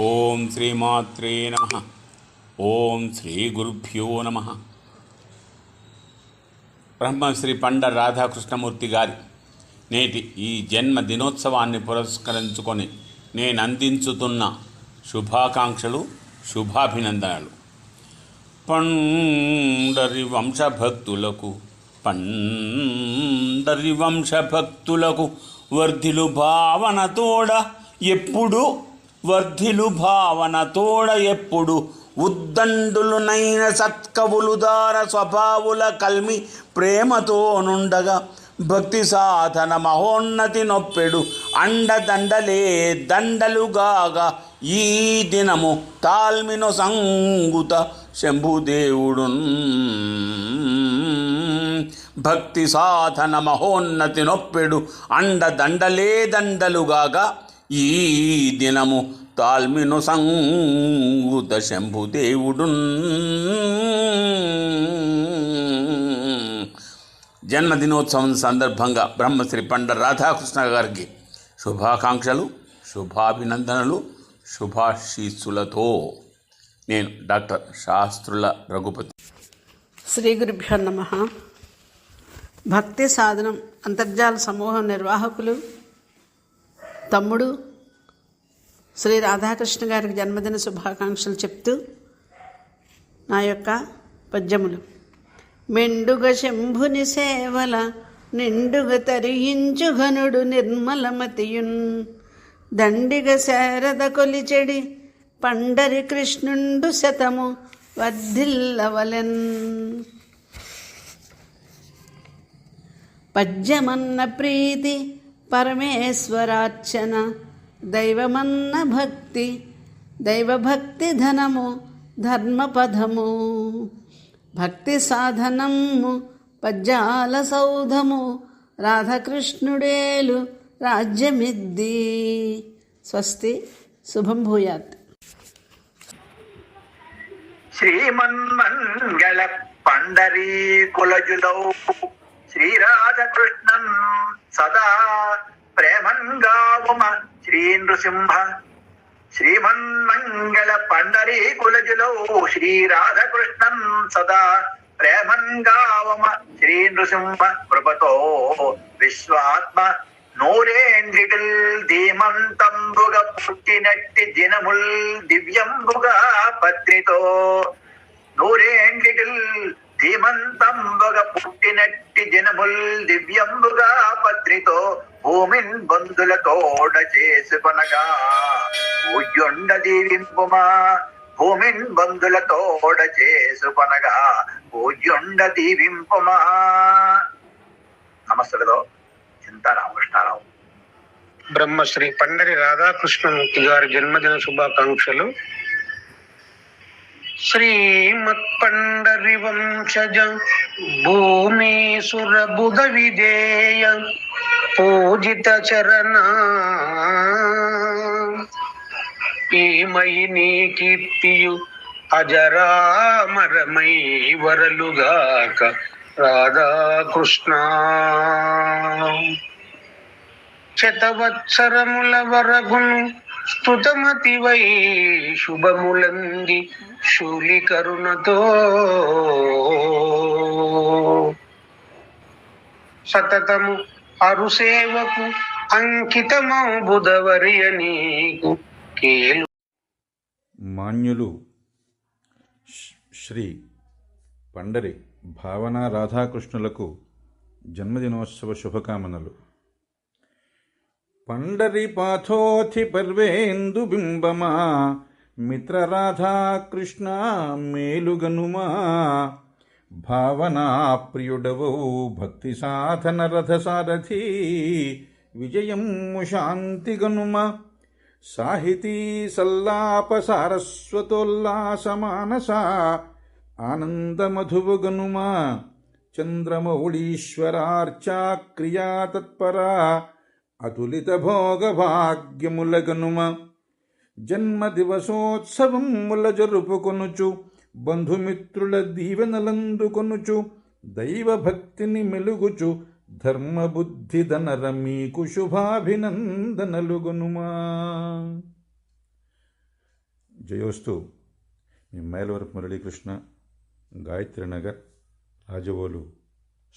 ఓం శ్రీమాత్రే నమ. ఓం శ్రీ గురుభ్యో నమ. బ్రహ్మశ్రీ పండ రాధాకృష్ణమూర్తి గారి నేటి ఈ జన్మ దినోత్సవాన్ని పురస్కరించుకొని నేను అందించుతున్న శుభాకాంక్షలు శుభాభినందనలు. పండరి వంశభక్తులకు పండరి వంశభక్తులకు వర్ధిలు భావనతోడ ఎప్పుడూ వర్ధిలు భావనతోడ ఎప్పుడు ఉద్దండులునైన సత్కవులు దార స్వభావుల కల్మి ప్రేమతో నుండగా భక్తి సాధన మహోన్నతి నొప్పెడు అండదండలే దండలుగాగా ఈ దినము తాల్మిను సంగుత శంభుదేవుడు భక్తి సాధన మహోన్నతి నొప్పెడు అండదండలే దండలుగాగా ఈ దినము తాల్మిను సంగుత శంభుదేవుడున్ జన్మదినోత్సవం సందర్భంగా బ్రహ్మశ్రీ పండ రాధాకృష్ణ గారికి శుభాకాంక్షలు శుభాభినందనలు శుభాశీస్సులతో నేను డాక్టర్ శాస్త్రుల రఘుపతి. శ్రీ గురుభ్యో నమ. భక్తి సాధనం అంతర్జాల సమూహం నిర్వాహకులు తమ్ముడు శ్రీ రాధాకృష్ణ గారికి జన్మదిన శుభాకాంక్షలు చెప్తూ నా యొక్క పద్యములు. మెండుగ శంభుని సేవల నిండుగ తరియించు ఘనుడు నిర్మలమతియున్. దండిగ శారద కొలిచెడి పండరి కృష్ణుండు శతము వర్ధిల్లవలెన్. పద్యమన్న ప్రీతి పరమేశ్వరార్చన దైవమన్న భక్తి దైవభక్తి ధనము ధర్మపదము భక్తి సాధనము పద్యాల సౌధము రాధాకృష్ణుడేలు రాజ్యమిద్ది. స్వస్తి. శుభం భూయాత్. శ్రీమన్మంగళ పండరీ కులజులౌ. శ్రీరాధకృష్ణన్ సదా ప్రేమంగావుమ శ్రీ నృసింహ. శ్రీమన్మంగళ పండరీ కులజులౌ శ్రీరాధకృష్ణన్ సదా ప్రేమంగావమ శ్రీ నృసింహ కృపతో విశ్వాత్మ నూరేంద్రిటిల్ ధీమంతంబుగా పుట్టినట్టి దినముల్ దివ్యంబుగా పత్రితో. నూరేండ్లిటిల్ ధీమంతంబుగా పుట్టినట్టి జనముల్ దివ్యంబుగా పత్రితో భూమిన్ బంధుల తోడ చేసుకొనగా పూజ్యుండ దీవింపుమా? భూమిన్ బంధుల తోడ చేసుకొనగా పూజ్యుండ దీవింపుమా? నమస్తేలో చింత రామకృష్ణారావు బ్రహ్మశ్రీ పండరి రాధాకృష్ణమూర్తి గారి జన్మదిన శుభాకాంక్షలు. శ్రీమత్ పండరి వంశజ భూమేశ్వర బుధ విధేయ పూజిత చరణ ఈమయి నీ కీర్తియు అజరామరమై వరలుగాక రాధాకృష్ణ. శతవత్సరముల వరగును స్తుతమతివై శుభములంది శూలి కరుణతో. సతతము అరుసేవకు అంకితమౌ బుధవరియ నీకు కేలు. మాన్యులు శ్రీ పండరి భావన రాధాకృష్ణులకు జన్మదినోత్సవ శుభకామనలు. పండరి పాథోథి పర్వేందు బింబమా మిత్ర మేలుగనుమా భావనా ప్రియుడవౌ భక్తి సాధన రథ సారథి విజయము శాంతిగనుమ సాహితీ సల్లాప సారస్వతోల్లాసమానస మానస చంద్రమౌళీశ్వరార్చా క్రియా తత్పరా అతులిత భోగ భాగ్యములగనుమ జన్మ దివసోత్సవముల జరుపుకొనుచు బంధుమిత్రుల దీవెనలందుకొనుచు దైవభక్తిని మెలుగుచు ధర్మబుద్ధి ధనర మీకు శుభాభినందనలుగునుమా. జయోస్తు మీ మైలవరపు మురళీకృష్ణ గాయత్రి నగర్ రాజవోలు.